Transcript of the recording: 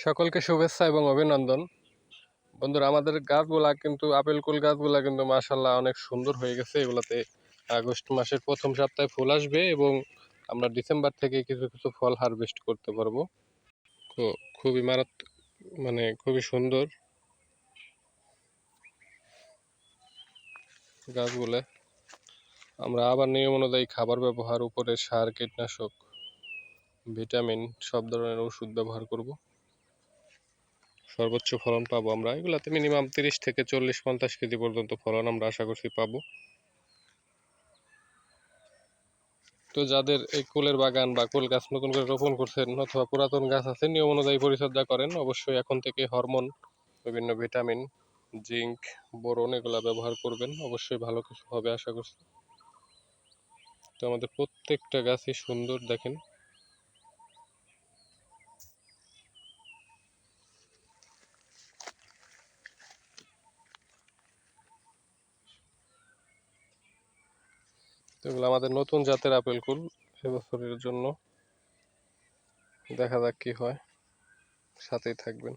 সকলকে শুভেচ্ছা এবং অভিনন্দন। বন্ধুরা, আমাদের গাছগুলা কিন্তু, আপেল কুল গাছগুলা কিন্তু মাসাল্লাহ অনেক সুন্দর হয়ে গেছে। এগুলাতে আগস্ট মাসের প্রথম সপ্তাহে ফুল আসবে এবং আমরা ডিসেম্বর থেকে কিছু কিছু ফল হারভেস্ট করতে পারব। তো খুবই মারাত মানে খুবই সুন্দর গাছগুলো। আমরা আবার নিয়ম অনুযায়ী খাবার ব্যবহার, উপরে সার, কীটনাশক, ভিটামিন সব ধরনের ওষুধ ব্যবহার করব। সর্বোচ্চ ফলন পাবো আমরা। এগুলাতে মিনিমাম তিরিশ থেকে চল্লিশ, পঞ্চাশ কেজি পর্যন্ত ফলন আমরা আশা করছি পাবো। তো যাদের এই কুলের বাগান বা কুল গাছ নতুন করে রোপণ করছেন অথবা পুরাতন গাছ আছে, নিয়ম অনুযায়ী পরিচর্যা করেন। অবশ্যই এখন থেকে হরমোন, বিভিন্ন ভিটামিন, জিঙ্ক, বোরন এগুলা ব্যবহার করবেন। অবশ্যই ভালো কিছু হবে আশা করছি। তো আমাদের প্রত্যেকটা গাছই সুন্দর, দেখেন। তো এগুলো আমাদের নতুন জাতের আপেল কুল এবছরের জন্য। দেখা যাক কি হয়। সাথেই থাকবেন।